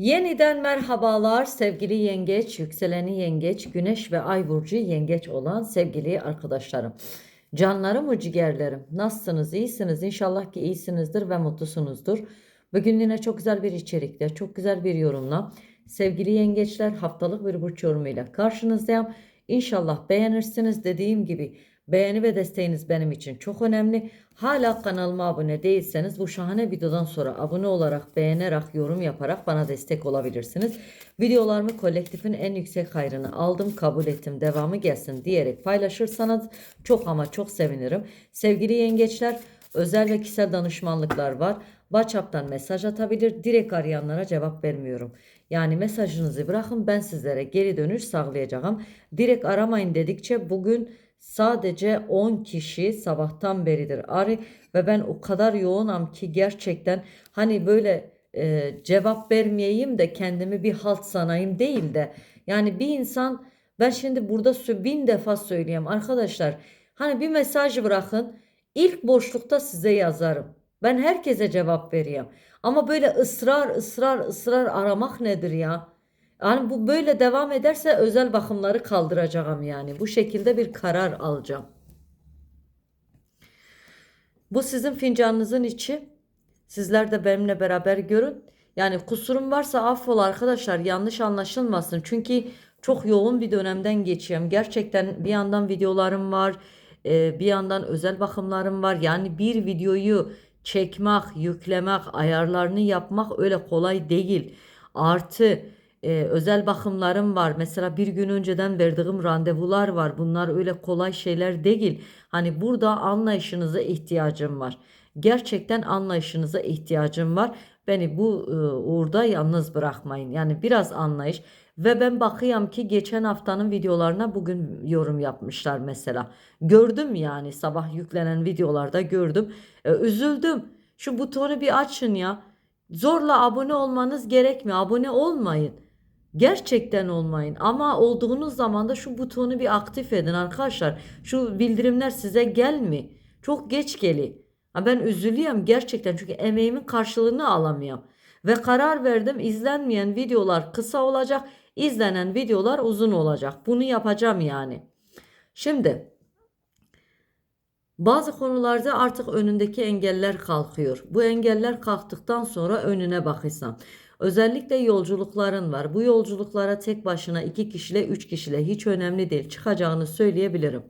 Yeniden merhabalar sevgili yengeç, yükseleni yengeç, güneş ve ay burcu yengeç olan sevgili arkadaşlarım. Canlarım o ciğerlerim. Nasılsınız? İyisiniz. İnşallah ki iyisinizdir ve mutlusunuzdur. Bugün yine çok güzel bir içerikle, çok güzel bir yorumla sevgili yengeçler haftalık bir burç yorumuyla karşınızdayım. İnşallah beğenirsiniz. Dediğim gibi beğeni ve desteğiniz benim için çok önemli. Hala kanalıma abone değilseniz bu şahane videodan sonra abone olarak, beğenerek, yorum yaparak bana destek olabilirsiniz. Videolarımı kolektifin en yüksek hayrını aldım, kabul ettim, devamı gelsin diyerek paylaşırsanız çok ama çok sevinirim. Sevgili yengeçler, özel ve kişisel danışmanlıklar var. WhatsApp'tan mesaj atabilir. Direkt arayanlara cevap vermiyorum. Yani mesajınızı bırakın ben sizlere geri dönüş sağlayacağım. Direkt aramayın dedikçe bugün sadece 10 kişi sabahtan beridir arı ve ben o kadar yoğunum ki gerçekten hani böyle e, cevap vermeyeyim de kendimi bir halt sanayım değil de yani bir insan ben şimdi burada bin defa söyleyeyim arkadaşlar hani bir mesaj bırakın ilk boşlukta size yazarım. Ben herkese cevap vereyim. Ama böyle ısrar ısrar ısrar aramak nedir ya? Yani bu böyle devam ederse özel bakımları kaldıracağım yani. Bu şekilde bir karar alacağım. Bu sizin fincanınızın içi. Sizler de benimle beraber görün. Yani kusurum varsa affola arkadaşlar yanlış anlaşılmasın. Çünkü çok yoğun bir dönemden geçiyorum. Gerçekten bir yandan videolarım var. e, Bir yandan özel bakımlarım var. Yani bir videoyu çekmek, yüklemek, ayarlarını yapmak öyle kolay değil. Artı e, özel bakımlarım var. Mesela bir gün önceden verdiğim randevular var. Bunlar öyle kolay şeyler değil. Hani burada anlayışınıza ihtiyacım var. Gerçekten anlayışınıza ihtiyacım var. Beni bu e, uğurda yalnız bırakmayın. Yani biraz anlayış. Ve ben bakıyorum ki geçen haftanın videolarına bugün yorum yapmışlar mesela. Gördüm yani sabah yüklenen videolarda gördüm. E, üzüldüm. Şu butonu bir açın ya. Zorla abone olmanız gerekmiyor. Abone olmayın. Gerçekten olmayın ama olduğunuz zaman da şu butonu bir aktif edin arkadaşlar. Şu bildirimler size gelmiyor. Çok geç. Ha ben üzülüyorum gerçekten çünkü emeğimin karşılığını alamıyorum. Ve karar verdim izlenmeyen videolar kısa olacak, izlenen videolar uzun olacak. Bunu yapacağım yani. Şimdi bazı konularda artık önündeki engeller kalkıyor. Bu engeller kalktıktan sonra önüne bakırsan. Özellikle yolculukların var. Bu yolculuklara tek başına iki kişiyle üç kişiyle hiç önemli değil çıkacağını söyleyebilirim.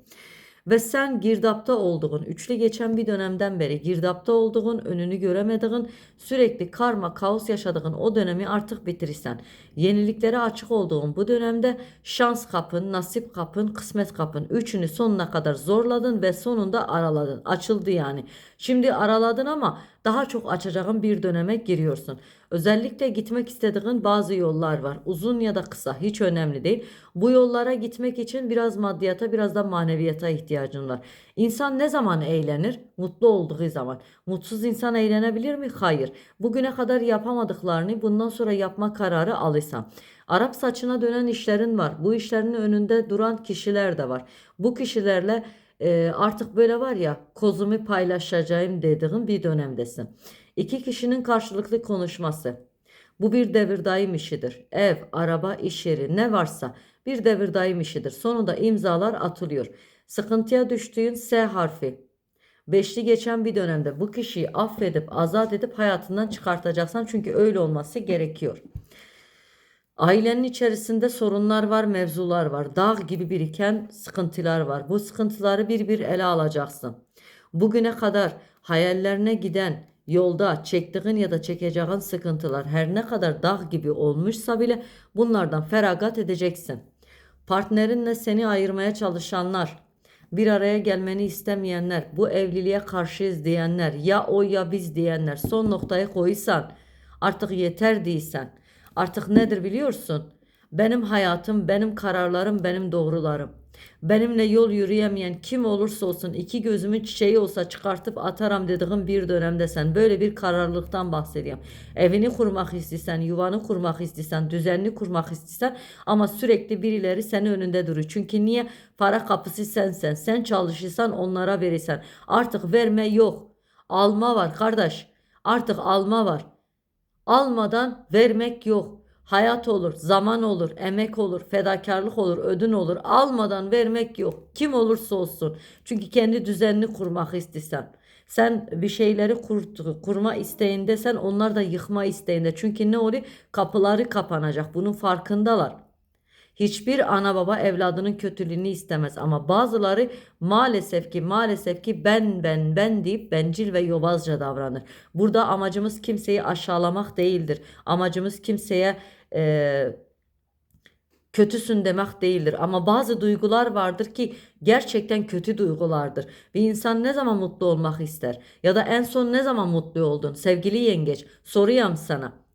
Ve sen girdapta olduğun, üçlü geçen bir dönemden beri girdapta olduğun, önünü göremediğin, sürekli karma, kaos yaşadığın o dönemi artık bitirirsen. Yeniliklere açık olduğun bu dönemde şans kapın, nasip kapın, kısmet kapın. Üçünü sonuna kadar zorladın ve sonunda araladın. Açıldı yani. Şimdi araladın ama daha çok açacağın bir döneme giriyorsun. Özellikle gitmek istediğin bazı yollar var. Uzun ya da kısa hiç önemli değil. Bu yollara gitmek için biraz maddiyata biraz da maneviyata ihtiyacın var. İnsan ne zaman eğlenir? Mutlu olduğu zaman. Mutsuz insan eğlenebilir mi? Hayır. Bugüne kadar yapamadıklarını bundan sonra yapma kararı alırsan. Arap saçına dönen işlerin var. Bu işlerin önünde duran kişiler de var. Bu kişilerle e, artık böyle var ya kozumu paylaşacağım dediğin bir dönemdesin. İki kişinin karşılıklı konuşması. Bu bir devir daim işidir. Ev, araba, iş yeri ne varsa bir devir daim işidir. Sonunda imzalar atılıyor. Sıkıntıya düştüğün S harfi. Beşli geçen bir dönemde bu kişiyi affedip azat edip hayatından çıkartacaksan çünkü öyle olması gerekiyor. Ailenin içerisinde sorunlar var, mevzular var. Dağ gibi biriken sıkıntılar var. Bu sıkıntıları bir bir ele alacaksın. Bugüne kadar hayallerine giden yolda çektiğin ya da çekeceğin sıkıntılar her ne kadar dağ gibi olmuşsa bile bunlardan feragat edeceksin. Partnerinle seni ayırmaya çalışanlar, bir araya gelmeni istemeyenler, bu evliliğe karşıyız diyenler, ya o ya biz diyenler son noktaya koysan, artık yeter değilsen, artık nedir biliyorsun? Benim hayatım, benim kararlarım, benim doğrularım. Benimle yol yürüyemeyen kim olursa olsun iki gözümün çiçeği olsa çıkartıp atarım dediğin bir dönemde sen böyle bir kararlılıktan bahsediyorum. Evini kurmak istiyorsan, yuvanı kurmak istiyorsan, düzenli kurmak istiyorsan ama sürekli birileri senin önünde duruyor. Çünkü niye? Para kapısı sensen. Sen çalışırsan onlara verirsen. Artık verme yok. Alma var kardeş. Artık alma var. Almadan vermek yok. Hayat olur, zaman olur, emek olur, fedakarlık olur, ödün olur. Almadan vermek yok. Kim olursa olsun. Çünkü kendi düzenini kurmak istesen. Sen bir şeyleri kur, kurma isteğinde sen onlar da yıkma isteğinde. Çünkü ne oluyor? Kapıları kapanacak. Bunun farkındalar. Hiçbir ana baba evladının kötülüğünü istemez ama bazıları maalesef ki maalesef ki ben ben ben deyip bencil ve yobazca davranır. Burada amacımız kimseyi aşağılamak değildir. Amacımız kimseye e, kötüsün demek değildir. Ama bazı duygular vardır ki gerçekten kötü duygulardır. Bir insan ne zaman mutlu olmak ister? Ya da en son ne zaman mutlu oldun? Sevgili yengeç, soruyorum sana.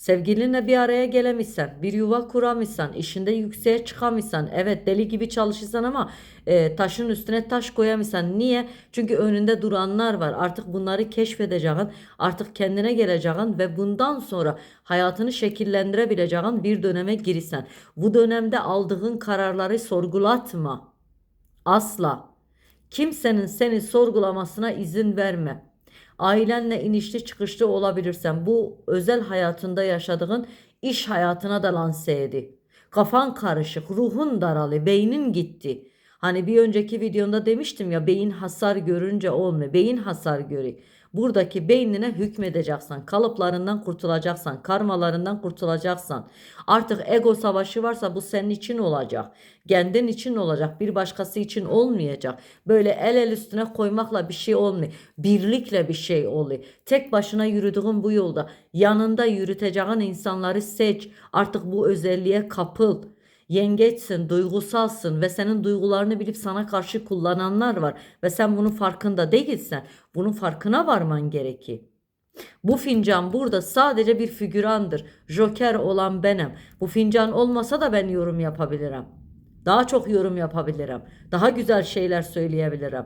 Sevgilinle bir araya gelemişsen, bir yuva kuramışsan, işinde yükseğe çıkamışsan, evet deli gibi çalışırsan ama e, taşın üstüne taş koyamışsan. Niye? Çünkü önünde duranlar var. Artık bunları keşfedeceğin, artık kendine geleceğin ve bundan sonra hayatını şekillendirebileceğin bir döneme girisen. Bu dönemde aldığın kararları sorgulatma. Asla. Kimsenin seni sorgulamasına izin verme ailenle inişli çıkışlı olabilirsen bu özel hayatında yaşadığın iş hayatına da lanse edi. Kafan karışık, ruhun daralı, beynin gitti. Hani bir önceki videomda demiştim ya beyin hasar görünce olmuyor. Beyin hasar görüyor. Buradaki beynine hükmedeceksin. Kalıplarından kurtulacaksan, karmalarından kurtulacaksan. Artık ego savaşı varsa bu senin için olacak. Kendin için olacak. Bir başkası için olmayacak. Böyle el el üstüne koymakla bir şey olmuyor. Birlikle bir şey oluyor. Tek başına yürüdüğün bu yolda yanında yürüteceğin insanları seç. Artık bu özelliğe kapıl yengeçsin, duygusalsın ve senin duygularını bilip sana karşı kullananlar var ve sen bunun farkında değilsen bunun farkına varman gerekir. Bu fincan burada sadece bir figürandır. Joker olan benim. Bu fincan olmasa da ben yorum yapabilirim. Daha çok yorum yapabilirim. Daha güzel şeyler söyleyebilirim.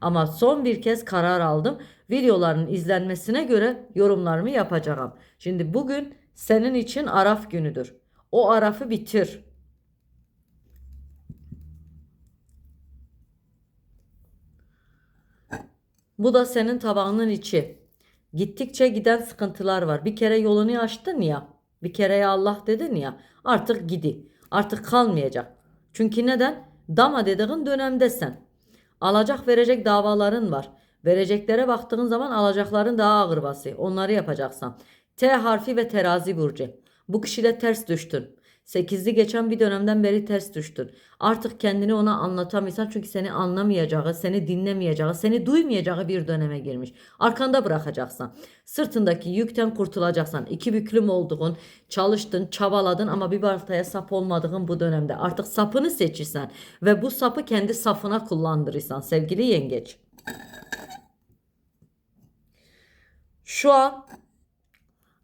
Ama son bir kez karar aldım. Videoların izlenmesine göre yorumlarımı yapacağım. Şimdi bugün senin için araf günüdür. O arafı bitir. Bu da senin tabağının içi. Gittikçe giden sıkıntılar var. Bir kere yolunu açtın ya. Bir kere ya Allah dedin ya. Artık gidi. Artık kalmayacak. Çünkü neden? Dama dediğin dönemdesin. Alacak verecek davaların var. Vereceklere baktığın zaman alacakların daha ağır bası. Onları yapacaksın. T harfi ve terazi burcu. Bu kişiyle ters düştün. Sekizli geçen bir dönemden beri ters düştün. Artık kendini ona anlatamıyorsan çünkü seni anlamayacağı, seni dinlemeyeceği, seni duymayacağı bir döneme girmiş. Arkanda bırakacaksın. Sırtındaki yükten kurtulacaksan. İki büklüm olduğun, çalıştın, çabaladın ama bir baltaya sap olmadığın bu dönemde. Artık sapını seçirsen ve bu sapı kendi safına kullandırırsan sevgili yengeç. Şu an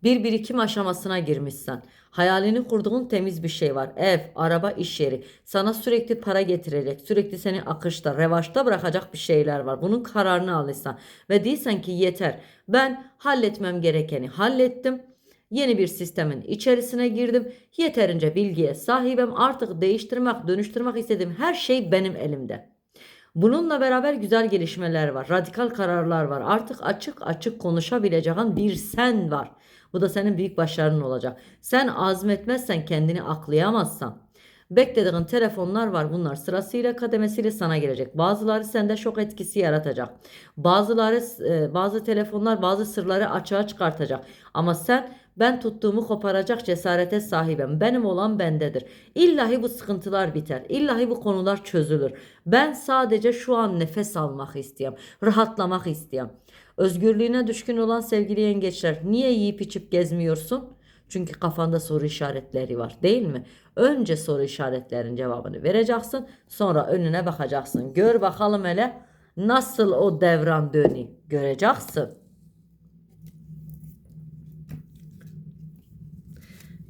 bir birikim aşamasına girmişsen. Hayalini kurduğun temiz bir şey var. Ev, araba, iş yeri. Sana sürekli para getirecek. Sürekli seni akışta, revaçta bırakacak bir şeyler var. Bunun kararını alırsan. Ve değilsen ki yeter. Ben halletmem gerekeni hallettim. Yeni bir sistemin içerisine girdim. Yeterince bilgiye sahibim. Artık değiştirmek, dönüştürmek istediğim her şey benim elimde. Bununla beraber güzel gelişmeler var. Radikal kararlar var. Artık açık açık konuşabileceğin bir sen var. Bu da senin büyük başarın olacak. Sen azmetmezsen kendini aklayamazsan. Beklediğin telefonlar var. Bunlar sırasıyla kademesiyle sana gelecek. Bazıları sende şok etkisi yaratacak. Bazıları e, bazı telefonlar bazı sırları açığa çıkartacak. Ama sen ben tuttuğumu koparacak cesarete sahibim. Benim olan bendedir. İllahi bu sıkıntılar biter. İllahi bu konular çözülür. Ben sadece şu an nefes almak istiyorum. Rahatlamak istiyorum. Özgürlüğüne düşkün olan sevgili yengeçler niye yiyip içip gezmiyorsun? Çünkü kafanda soru işaretleri var değil mi? Önce soru işaretlerinin cevabını vereceksin. Sonra önüne bakacaksın. Gör bakalım hele nasıl o devran dönü göreceksin.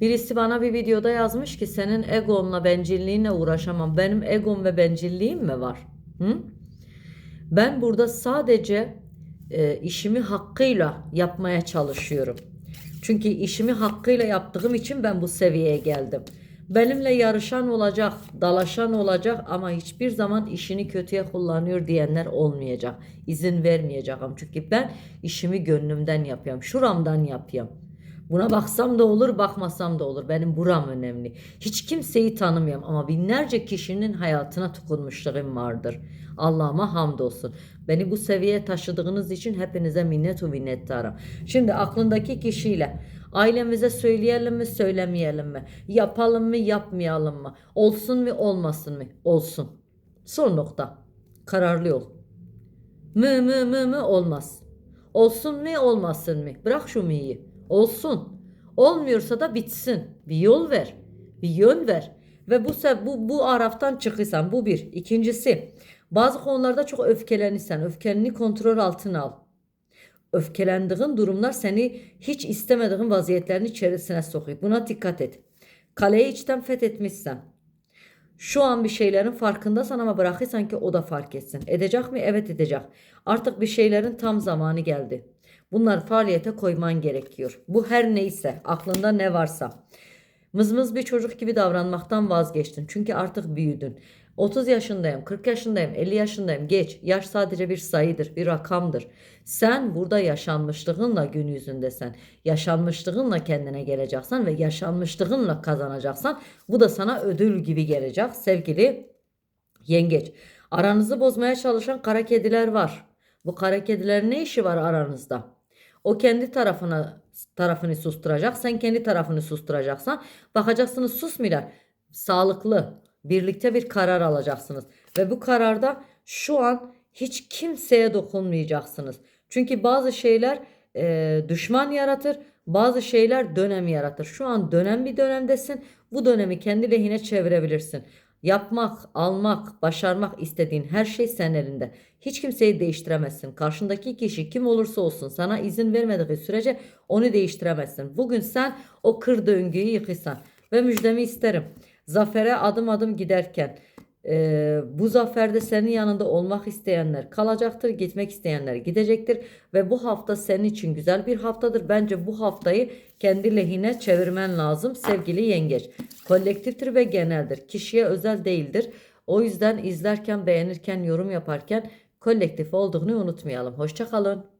Birisi bana bir videoda yazmış ki senin egonla bencilliğinle uğraşamam. Benim egom ve bencilliğim mi var? Hı? Ben burada sadece e, işimi hakkıyla yapmaya çalışıyorum. Çünkü işimi hakkıyla yaptığım için ben bu seviyeye geldim. Benimle yarışan olacak, dalaşan olacak ama hiçbir zaman işini kötüye kullanıyor diyenler olmayacak. İzin vermeyeceğim. Çünkü ben işimi gönlümden yapıyorum. Şuramdan yapıyorum. Buna baksam da olur, bakmasam da olur. Benim buram önemli. Hiç kimseyi tanımıyorum ama binlerce kişinin hayatına dokunmuşluğum vardır. Allah'ıma hamdolsun. Beni bu seviyeye taşıdığınız için hepinize minnet ve minnettarım. Şimdi aklındaki kişiyle ailemize söyleyelim mi, söylemeyelim mi? Yapalım mı, yapmayalım mı? Olsun mu, olmasın mı? Olsun. Son nokta. Kararlı ol. Mı mı mı mı olmaz. Olsun mu olmasın mı? Bırak şu mi'yi. Olsun. Olmuyorsa da bitsin. Bir yol ver. Bir yön ver. Ve bu bu bu araftan çıkırsan bu bir. İkincisi bazı konularda çok öfkelenirsen öfkenini kontrol altına al. Öfkelendiğin durumlar seni hiç istemediğin vaziyetlerin içerisine sokuyor. Buna dikkat et. Kaleyi içten fethetmişsen, şu an bir şeylerin farkındasan ama bırakırsan ki o da fark etsin. Edecek mi? Evet edecek. Artık bir şeylerin tam zamanı geldi. Bunlar faaliyete koyman gerekiyor. Bu her neyse, aklında ne varsa. Mızmız bir çocuk gibi davranmaktan vazgeçtin. Çünkü artık büyüdün. 30 yaşındayım, 40 yaşındayım, 50 yaşındayım. Geç. Yaş sadece bir sayıdır, bir rakamdır. Sen burada yaşanmışlığınla gün yüzündesin. Yaşanmışlığınla kendine geleceksin ve yaşanmışlığınla kazanacaksan bu da sana ödül gibi gelecek sevgili yengeç. Aranızı bozmaya çalışan kara kediler var. Bu kara kedilerin ne işi var aranızda? O kendi tarafına tarafını susturacak. Sen kendi tarafını susturacaksan bakacaksınız susmuyorlar. Sağlıklı birlikte bir karar alacaksınız. Ve bu kararda şu an hiç kimseye dokunmayacaksınız. Çünkü bazı şeyler e, düşman yaratır. Bazı şeyler dönem yaratır. Şu an dönem bir dönemdesin. Bu dönemi kendi lehine çevirebilirsin. Yapmak, almak, başarmak istediğin her şey senin elinde. Hiç kimseyi değiştiremezsin. Karşındaki kişi kim olursa olsun sana izin vermediği sürece onu değiştiremezsin. Bugün sen o kır döngüyü yıkırsan ve müjdemi isterim. Zafere adım adım giderken e, bu zaferde senin yanında olmak isteyenler kalacaktır, gitmek isteyenler gidecektir ve bu hafta senin için güzel bir haftadır. Bence bu haftayı kendi lehine çevirmen lazım sevgili yengeç. Kolektiftir ve geneldir. Kişiye özel değildir. O yüzden izlerken, beğenirken, yorum yaparken kolektif olduğunu unutmayalım. Hoşçakalın.